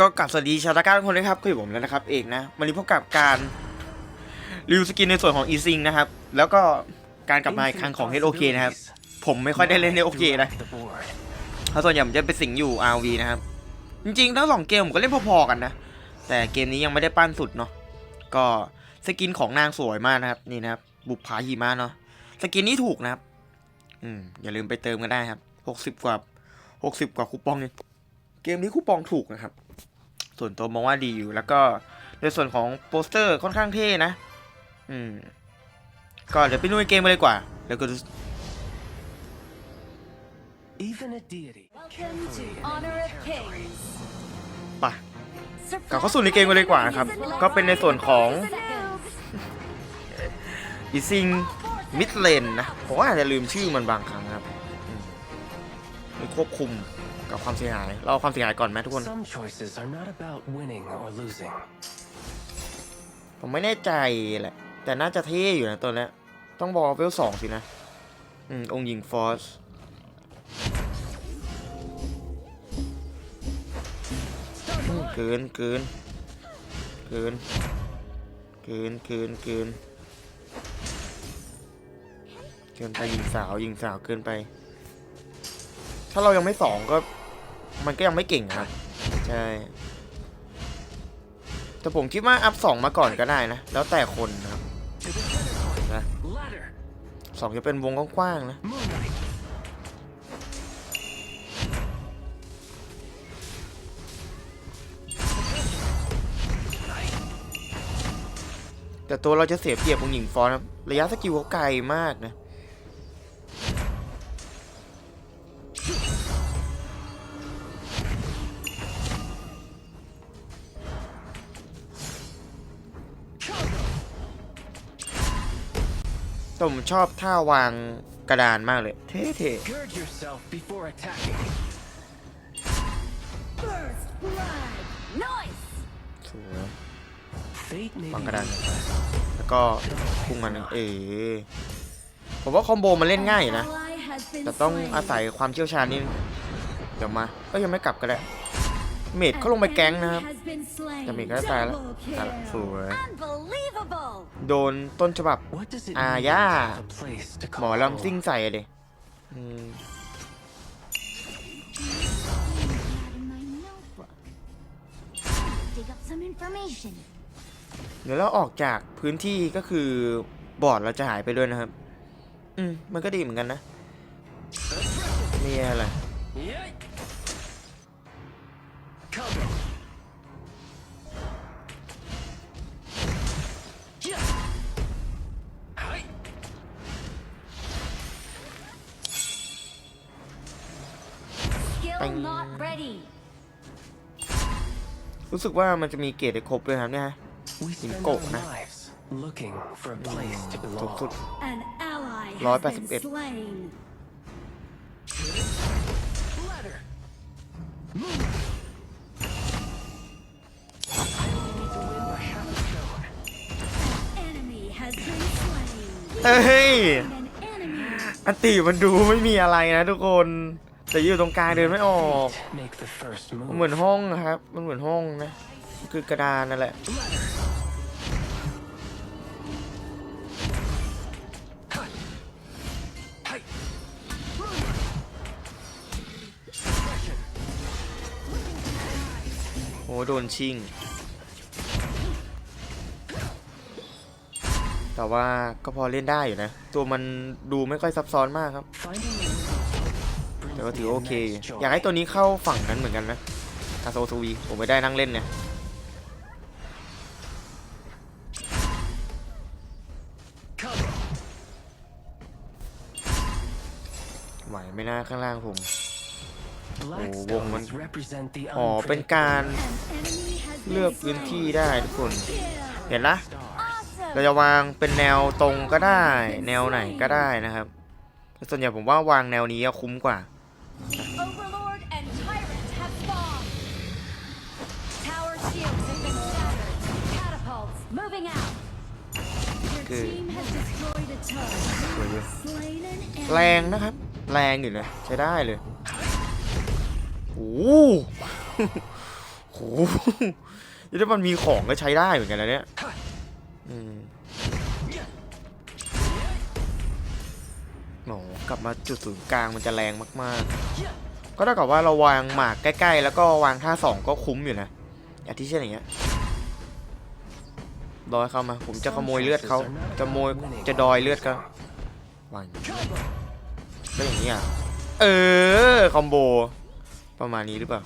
ก็กลับสวัสดีชาวตะกร้าทุกคนด้วยครับคุยกับผมแล้วนะครับเอกนะวันนี้พบกับการรีวิวสกินในส่วนของ e ซิงนะครับ แล้วก็การกลับมาอีกครั้งของ HOK นะครับ ผมไม่ค่อยได้เล่น HOK นะเพราะส่วนใหญ่ผมจะไปสิงอยู่ RV นะครับ จริงๆทั้งสองเกมผมก็เล่นพอๆกันนะ แต่เกมนี้ยังไม่ได้ปั้นสุดเนาะก็สกินของนางสวยมากนะครับ นี่นะครับ บุปผาหิมะเนาะสกินนี้ถูกนะครับ อืมอย่าลืมไปเติมกันได้ครับหกสิบกว่าหกสิบกว่าคูปองเองเกมนี้คูปองถูกนะครับ ส่วนตัวมองว่าดีอยู่ แล้วก็ในส่วนของโปสเตอร์ค่อนข้างเท่นะ อืม ก็เดี๋ยวไปดูในเกมกันเลยดีกว่า แล้วก็ดู Even a deity. Welcome to Honor of Kings. ไปกลับเข้าสู่ในเกมกันเลยดีกว่านะครับ ก็เป็นในส่วนของอีซิงมิดเลนนะ ผมว่าอาจจะลืมชื่อมันบางครั้งครับอืมมันควบคุม กับความเสียหาย เราเอาความเสียหายก่อนไหมทุกคน Some choices are not about winning or losing. ผมไม่แน่ใจแหละ แต่น่าจะเท่อยู่นะตัวเนี้ยต้องบอกเวลสองสินะ อืม องค์หญิงฟอสอืมเกินเกินเกินเกินเกินเกินเกินไปยิงสาวยิงสาวเกินไป ถ้าเรายังไม่สองก็ มันก็ยังไม่เก่งครับใช่แต่ผมคิดว่าอัพสองมาก่อนก็ได้นะ แล้วแต่คนนะครับ To the center point. Huh? Ladder. สองจะเป็นวงกว้างๆนะ Moonlight. แต่ตัวเราจะเสียเปรียบวงหญิงฟอนครับระยะสกิลเขาไกลมากนะ แต่ผมชอบท่าวางกระดานมากเลย เท่ Gird yourself before attacking. First blood. Noise. ๆสวย Fate may วาง be กระดานแล้วก็พุ่งมันเออผมว่าคอมโบมันเล่นง่ายอยู่นะ Ally has been แต่ต้อง slain. อาศัยความเชี่ยวชาญนี่เดี๋ยวมาก็ยังไม่กลับก็ได้ เมดเขาลงไปแก๊งนะครับ An enemy has been slain. แต่เมดก็ตายแล้ว Double อะส kill. วย Unbelievable. โดนต้นฉบับ What does it Ah, mean yeah. to have a place to หมอ call ลำซิ่ง home? ใส่อะเดอืม In my notebook. Dig up some information. เดี๋ยวเราออกจากพื้นที่ก็คือบอร์ดเราจะหายไปด้วยนะครับ อืม มันก็ดีเหมือนกันนะนี่อะไร Skill Bang. not ready. รู้สึกว่ามันจะมีเกรดให้ครบด้วยครับเนี่ยฮะ We Yung spend cậu our nè. lives looking for a place to สูงสุด belong. An ally has ร้อยแปด been สิบเอ็ด slain. Ladder. Moonlight. I only need to win by half a stone. Enemy has been slain. เฮ้ย An enemy อันติมันดูไม่มีอะไรนะทุกคน แต่อยู่ตรงกลางเดินไม่ออก Fate Make the first มัน move. เหมือนห้องนะครับ มันเหมือนห้องนะ คือกระดานนั่นแหละ Ladder. Cut. Hey. Suppression. โอ้โดนชิง แต่ว่าก็พอเล่นได้อยู่นะ ตัวมันดูไม่ค่อยซับซ้อนมากครับ Finding the brings แต่ก็ me ถือโอเค immense joy. อยากให้ตัวนี้เข้าฝั่งนั้นเหมือนกันนะคาโซทูวีผมไม่ได้นั่งเล่นเนี่ย Cover. ไหวไม่น่าข้างล่างผม Black Oh, wong man. stones represent the อ๋อเป็นการ An enemy has เลือก been พื้นที่ slain. ได้ทุกคน Kill. เห็นนะ stars. เราจะวางเป็นแนวตรงก็ได้ แนวไหนก็ได้นะครับแต่ส่วนใหญ่ผมว่าวางแนวนี้อะคุ้มกว่า Overlord and tyrant have spawned. Tower shields have been shattered. Catapults moving out. Your Good. team has destroyed a turret. สวยอยู่ Slain an enemy. แรงนะครับ แรงอยู่นะใช้ได้เลยโอ้โห โหนี่ถ้ามันมีของก็ใช้ได้เหมือนกันนะเนี่ย อืม โหกลับมาจุดศูนย์กลางมันจะแรงมากๆ ก็เท่ากับว่าเราวางหมากใกล้ ๆ แล้วก็วางท่าสองก็คุ้มอยู่นะอย่างที่เช่นอย่างเงี้ยดอยเข้ามา ผมจะขโมยเลือดเขาจะโมยจะดอยเลือดเขาวางก็อย่างนี้อะเออคอมโบประมาณนี้หรือเปล่า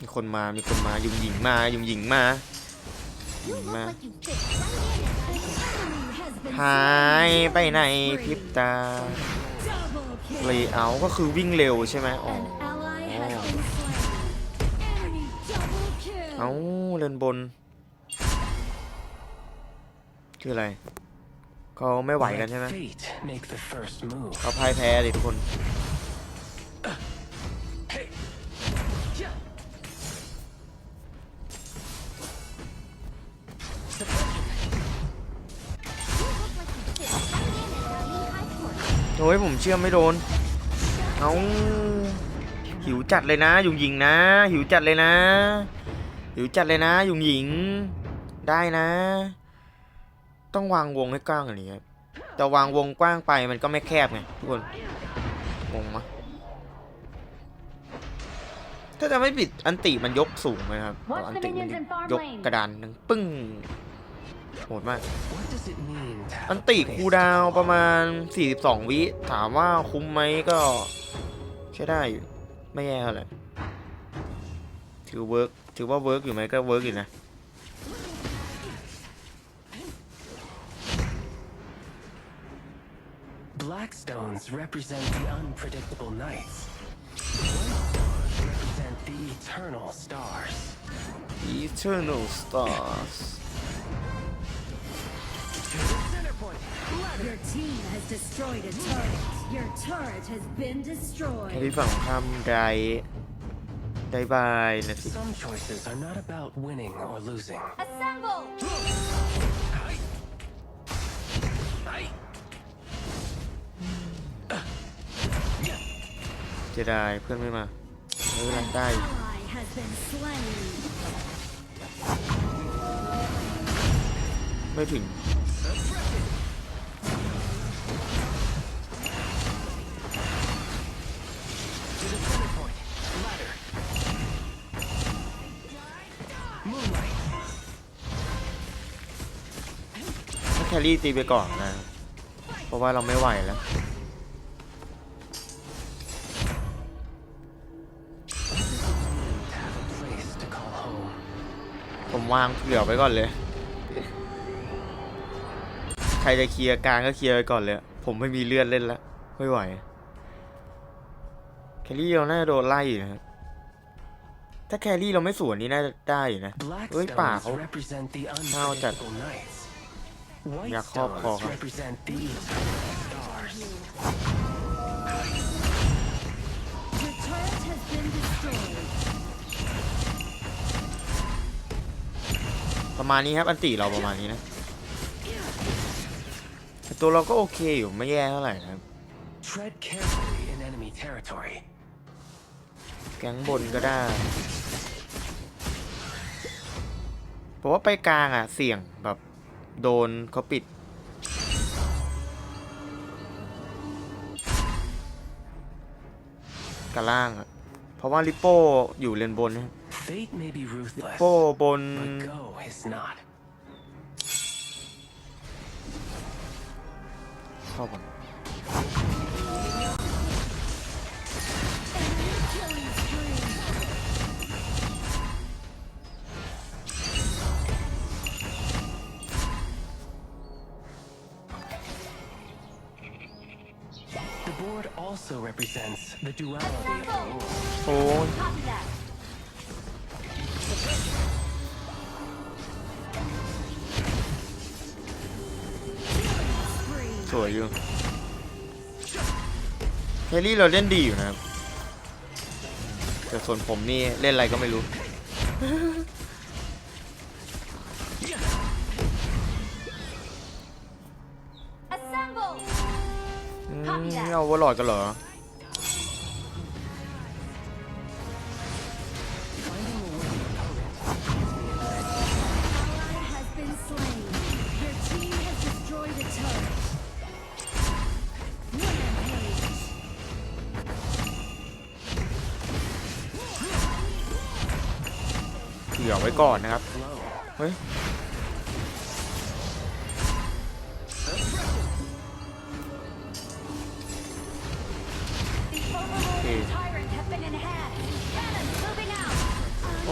มีคนมา มีคนมา ยุงหญิงมา ยุงหญิงมาหญิงมาหายไปไหนพิบตาเลเอร์ก็คือวิ่งเร็วใช่ไหมอ๋อเอาเดินบน คืออะไร เขาไม่ไหวกันใช่ไหมเขาพ่ายแพ้ดิทุกคน โอ้ยผมเชื่อไม่โดน เอาหิวจัดเลยนะ ยุงหญิงนะ หิวจัดเลยนะ หิวจัดเลยนะ ยุงหญิง ได้นะ ต้องวางวงให้กว้างกว่านี้ครับแต่วางวงกว้างไปมันก็ไม่แคบไงทุกคนงงมะถ้าจะไม่ผิดอันติมันยกสูงไหมครับอันติมันยกกระดานหนึงปึ้ง โหดมาก What does it mean to have อัน a ติ place คูล to ดาวน์ call ประ home? มาณ 42 วิ ถามว่าคุ้มไหมก็ ใช้ได้อยู่ ไม่แย่เท่าไหร่ถือเวิร์กถือว่าเวิร์กอยู่ไหมก็เวิร์กอยู่นะ Blackstones represent the unpredictable nights. Whitestones represent the eternal stars. Eternal Stars Your team has destroyed a turret. Your turret has been แค่ destroyed. ที่ฝั่งคำไรได้บายนะสิ Some choices are not about winning or losing. Assemble! เจะได้เพื่อนไม่มาไม่เป็นไรได้ Ally has been slain. ไม่ถึง To รี่ตีไปก่อนนะ เพราะว่าเราไม่ไหวแล้วผมวางเผื่อไว้ก่อนเลย ใครจะเคลียร์กลางก็เคลียร์ไปก่อนเลย ผมไม่มีเลือดเล่นแล้วไม่ไหว แครี่เราน่าจะโดนไล่อยู่นะครับถ้าแครี่เราไม่สวนนี่น่าจะได้อยู่นะ เฮ้ยป่าเขา Blackstones represent the ห้าจัด อยากครอบครอง Whitestones represent the eternal stars. Your turret has been destroyed. ประมาณนี้ครับ อันติเราประมาณนี้นะแต่ตัวเราก็โอเคอยู่ไม่แย่เท่าไหร่นะครับ Tread carefully in enemy territory. แก๊งบนก็ได้เพราะว่าไปกลางอะ เสี่ยงแบบ โดนเขาปิดกระล่างอะเพราะว่าลิปโป้อยู่เลนบนนะ Fate may be ruthless, โป้บน but Go is not. เข้าก่อน also represents the duality of the world. โอ้ย Copy that. สวยอยู่แครี่เราเล่นดีอยู่นะครับแต่ส่วนผมนี่เล่นอะไรก็ไม่รู้ ไม่เอาวอลลอดกันเหรอเผื่อไว้ก่อนนะครับ เฮ้ย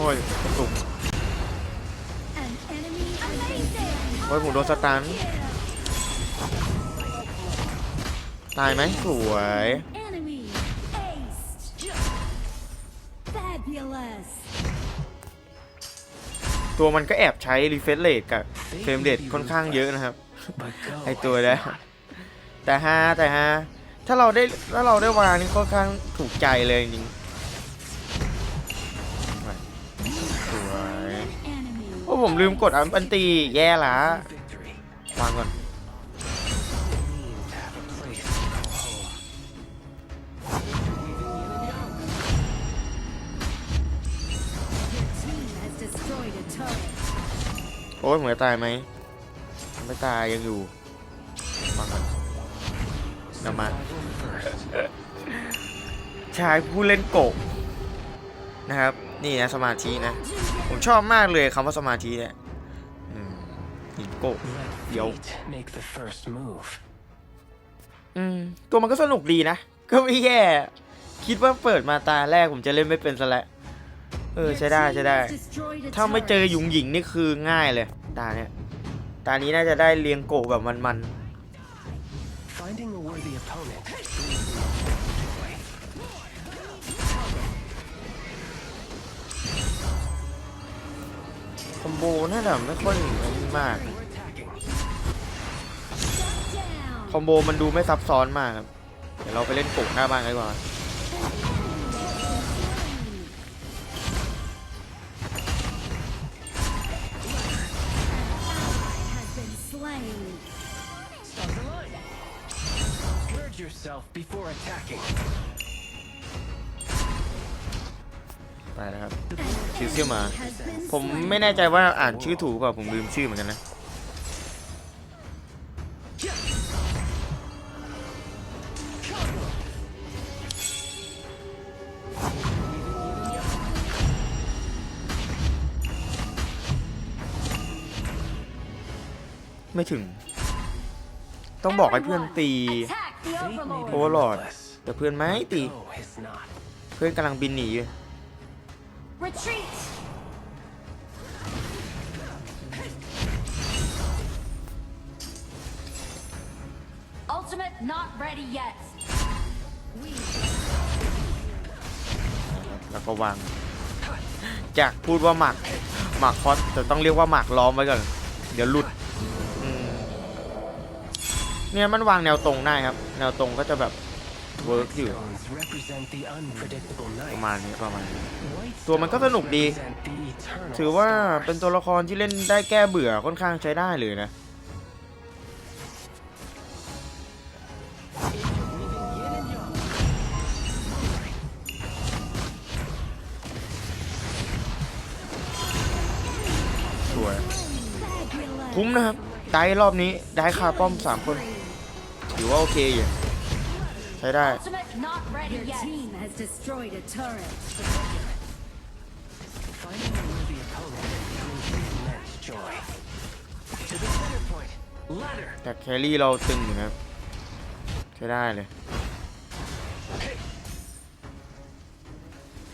โอ้ยกระตุกโอ้ยผมโดนสตัน ตายไหมสวย ตัวมันก็แอบใช้รีเฟรชเรทกับเฟรมเรทค่อนข้างเยอะนะครับ ไอตัวเนี้ยแต่ฮาแต่ฮาถ้าเราได้ถ้าเราได้วางนี่ค่อนข้างถูกใจเลยจริง ผมลืมกดอันปันตีแย่ละวางก่อน โอ้ยเหมือนตายไหมไม่ตายยังอยู่วางก่อนนำมาชายผู้เล่นโกนะครับ นี่นะสมาธินะ ผมชอบมากเลยคำว่าสมาธิเนี่ยอืมหินโกะ Let Yo. fate make the first move. อืมตัวมันก็สนุกดีนะ ก็ไม่แย่ คิดว่าเปิดมาตาแรกผมจะเล่นไม่เป็นซะแล้วเออใช้ได้ใช้ได้ ถ้าไม่เจอหยุงหญิงนี่คือง่ายเลย ตาเนี้ยตานี้น่าจะได้เลียงโกะแบบมัน Finding a worthy opponent. ๆ คอมโบน่าจะไม่ค่อยมาก คอมโบมันดูไม่ซับซ้อนมากครับ เดี๋ยวเราไปเล่นโกหน้าบ้านกันดีกว่า ไปนะครับ An ชื่อเชื่อมา enemy has been ผม slain. ไม่แน่ใจว่าอ่านชื่อถูกเปล่าผมลืมชื่อเหมือนกันนะไม่ถึง ต้องบอกให้เพื่อนตี Attack the Fate may overlord. be Overlord. relentless, แต่เพื่อนไม่ตี Go is not. เพื่อนกำลังบินหนีอยู่ Retreat. Ultimate not ready yet. แล้วก็วาง จากพูดว่าหมักหมักคอสแต่ต้องเรียกว่าหมักล้อมไว้ก่อน เดี๋ยวหลุดเนี่ยมันวางแนวตรงได้ครับ แนวตรงก็จะแบบ เวิร์กอยู่ ประมาณนี้ประมาณนี้ ตัวมันก็สนุกดี ถือว่าเป็นตัวละครที่เล่นได้แก้เบื่อค่อนข้างใช้ได้เลยนะสวยคุ้มนะครับ ได้รอบนี้ได้คาป้อม 3 คน ถือว่าโอเคอยู่ ใช้ได้ Ultimate not ready Your yet. team has destroyed a turret. Finding a worthy opponent brings immense joy. To the center point. Ladder. แต่แครี่เราตึงอยู่นะครับใช้ได้เลย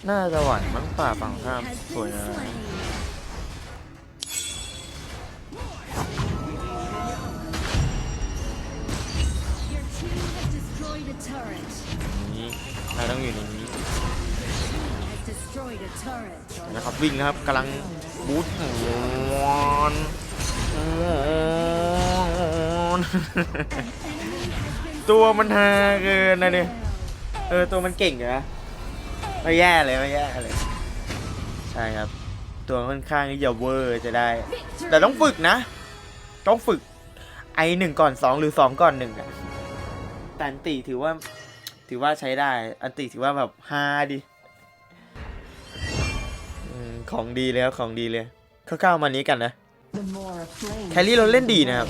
น่าจะไหวมั้งป่าฝั่งข้าม Has สวย been นะ slain. Destroyed a turret. นี้นายต้องอยู่ในนี้ Has destroyed a turret. นะครับวิ่งนะครับกำลังบูทวอนตัวมันฮาเกินนะเนี่ยเออตัวมันเก่งอยู่นะ Ace. ไม่แย่เลยไม่แย่เลย ใช่ครับ ตัวค่อนข้างที่จะเวอร์จะได้ แต่ต้องฝึกนะ ต้องฝึกไอหนึ่งก่อนสองหรือสองก่อนหนึ่งอะ แต่อันติถือว่า ถือว่าใช้ได้ อันติถือว่าแบบฮาดิของดีเลยครับของดีเลยคร่าวๆมานี้กันนะแคลรี่เราเล่นดีนะครับ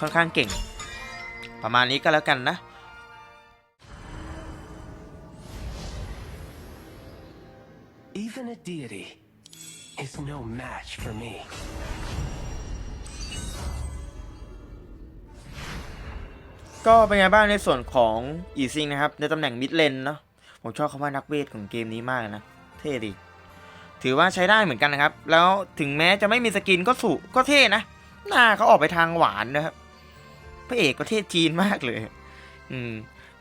ค่อนข้างเก่ง ประมาณนี้ก็แล้วกันนะ Even a deity is no match for me. ก็เป็นไงบ้างในส่วนของอีซิงนะครับ ในตำแหน่งมิดเลนเนาะผมชอบคำว่านักเวทของเกมนี้มากนะ เท่ดี ถือว่าใช้ได้เหมือนกันนะครับ แล้วถึงแม้จะไม่มีสกินก็สุก็เท่นะ หน้าเขาออกไปทางหวานนะครับพระเอกประเทศจีนมากเลย อืม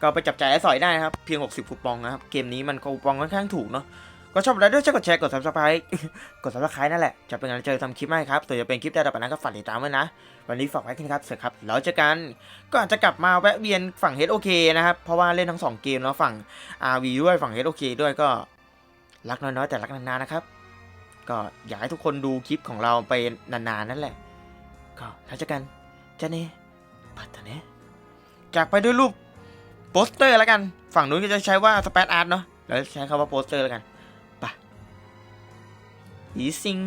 ก็ไปจับจ่ายและสอยได้นะครับ เพียง 60คูปองนะครับ เกมนี้มันคูปองค่อนข้างถูกเนาะ ก็ชอบแล้วด้วยช่วยกดแชร์ กด subscribe กด subscribe นั่นแหละ จะเป็นกำลังใจทำคลิปให้ครับส่วนจะเป็นคลิปได้ต่อไปนั้นก็ฝากติดตามไว้นะ วันนี้ฝากไว้แค่นี้ครับ เสร็จครับ แล้วเจอกัน ก็อาจจะกลับมาแวะเวียนฝั่ง HOK นะครับ เพราะว่าเล่นทั้ง 2 เกมเนาะฝั่ง RV ด้วยฝั่ง HOK ด้วยก็รักน้อยๆแต่รักนานๆนะครับ ก็อยากให้ทุกคนดูคลิปของเราไปนานๆนั่นแหละ ก็แล้วเจอกันจะเน่ปัตตาเน่จากไปด้วยรูปโปสเตอร์แล้วกัน ฝั่งนู้นก็จะใช้ว่าสเปซอาร์ตเนาะแล้วใช้คำว่าโปสเตอร์แล้วกัน ไปอีซิง